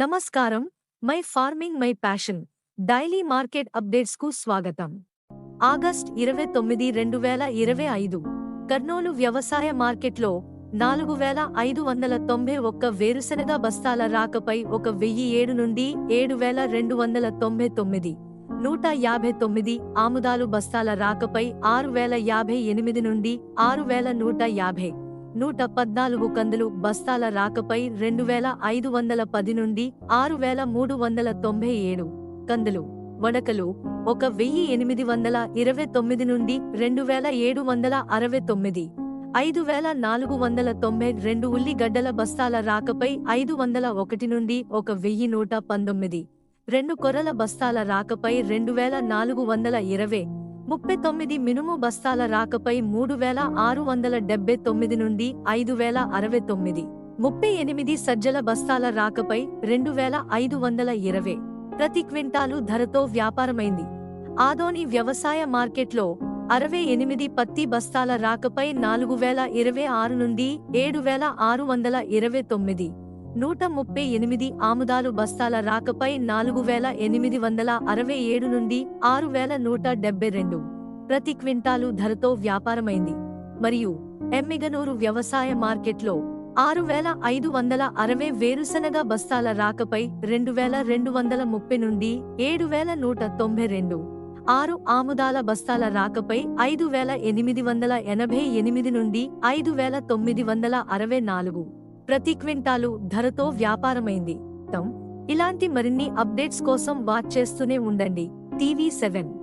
నమస్కారం. My farming my passion. Daily market అప్డేట్స్కు స్వాగతం. August ఇరవై తొమ్మిది రెండు వేల ఇరవై ఐదు. కర్నూలు వ్యవసాయ మార్కెట్లో నాలుగు వేల ఐదు వందల తొంభై ఒక్క వేరుశనగ బస్తాల రాకపై ఒక వెయ్యి ఏడు నుండి ఏడు వేల రెండు వందల తొంభై తొమ్మిది. నూట యాభై తొమ్మిది ఆముదాలు బస్తాల రాకపై ఆరు వేల యాభై ఎనిమిది నుండి ఆరు వేల నూట యాభై. నూట పద్నాలుగు కందులు బస్తాల రాకపై రెండు వేల ఐదు వందల పది నుండి ఆరు వేల మూడు వందల తొంభై ఏడు కందులు వడకలు ఒక వెయ్యి ఎనిమిది వందల ఇరవై తొమ్మిది నుండి రెండు వేల ఏడు వందల అరవై తొమ్మిది ఐదు వేల నాలుగు వందల తొంభై రెండు ఉల్లిగడ్డల బస్తాల రాకపై ఐదు వందల ఒకటి నుండి ఒక వెయ్యి నూట పంతొమ్మిది రెండు కొర్రల బస్తాల రాకపై రెండు వేల నాలుగు వందల ఇరవై ముప్పై తొమ్మిది మినుము బస్తాల రాకపై మూడు వేల ఆరు వందల డెబ్బై తొమ్మిది నుండి ఐదు వేల అరవై తొమ్మిది. ముప్పై ఎనిమిది సజ్జల బస్తాల రాకపై రెండు వేల ఐదు వందల ఇరవై. ప్రతి క్వింటాలు ధరతో వ్యాపారమైంది. ఆదోని వ్యవసాయ మార్కెట్లో అరవై ఎనిమిది పత్తి బస్తాల రాకపై నాలుగు వేల ఇరవై ఆరు నుండి ఏడు వేల ఆరు వందల ఇరవై తొమ్మిది. నూట ముప్పై ఎనిమిది ఆముదాలు బస్తాల రాకపై నాలుగు వేల ఎనిమిది వందల అరవై ఏడు నుండి ఆరు వేల నూట డెబ్బై రెండు ప్రతి క్వింటాలు ధరతో వ్యాపారమైంది. మరియు ఎమ్మిగనూరు వ్యవసాయ మార్కెట్లో ఆరు వేల ఐదు వందల అరవై వేరుశనగ బస్తాల రాకపై రెండు వేల రెండు వందల ముప్పై నుండి ఏడు వేల నూట తొంభై రెండు ఆరు ఆముదాల బస్తాల రాకపై ఐదు వేల ఎనిమిది వందల ఎనభై ఎనిమిది నుండి ఐదు వేల తొమ్మిది వందల అరవై నాలుగు ప్రతి క్వింటాలు ధరతో వ్యాపారమైంది. తం. ఇలాంటి మరిన్ని అప్డేట్స్ కోసం వాచ్ చేస్తూనే ఉండండి. TV seven.